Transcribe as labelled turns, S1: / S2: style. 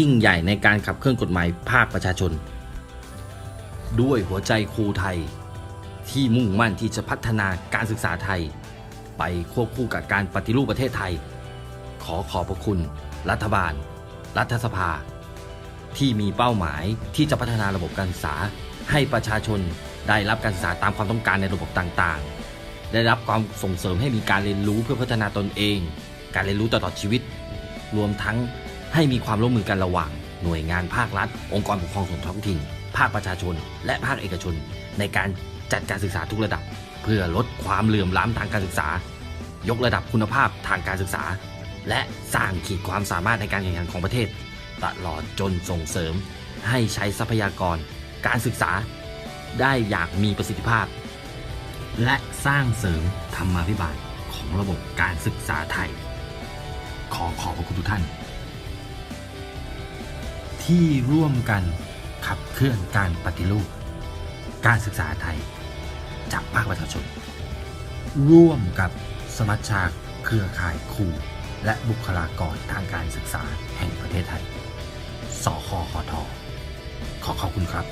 S1: ยิ่งใหญ่ในการขับเคลื่อนกฎหมายภาคประชาชน ด้วยหัวใจครูไทย ที่มุ่งมั่นที่จะพัฒนาการศึกษาไทย ไปควบคู่กับการปฏิรูปประเทศไทย ขอขอบพระคุณ รัฐบาล รัฐสภา ที่มีเป้าหมายที่จะพัฒนาระบบการศึกษา ให้ประชาชนได้รับการศึกษาตามความต้องการในระบบต่างๆ ได้รับความส่งเสริมให้มีการเรียนรู้เพื่อพัฒนาตนเอง การเรียนรู้ตลอดชีวิต รวมทั้ง ให้มีความร่วมมือกันระหว่าง หน่วยงานภาครัฐ องค์กรปกครองส่วนท้องถิ่น ภาคประชาชน และภาคเอกชน ในการจัดการศึกษาทุกระดับ เพื่อลดความเหลื่อมล้ำทางการศึกษา ยกระดับคุณภาพทางการศึกษา และสร้างขีดความสามารถในการแข่งขันของประเทศ ตลอดจนส่งเสริม ให้ใช้ทรัพยากร การศึกษา ได้อย่างมีประสิทธิภาพ และสร้างเสริมธรรมาภิบาลของระบบการศึกษาไทย ขอขอบพระคุณทุกท่าน ที่ร่วมกันขับเคลื่อนการปฏิรูป การศึกษาไทย จากภาคประชาชน ร่วมกับสมัชชาเครือข่ายครูและบุคลากรทางการศึกษาแห่งประเทศไทย สคคทขอขอบคุณครับ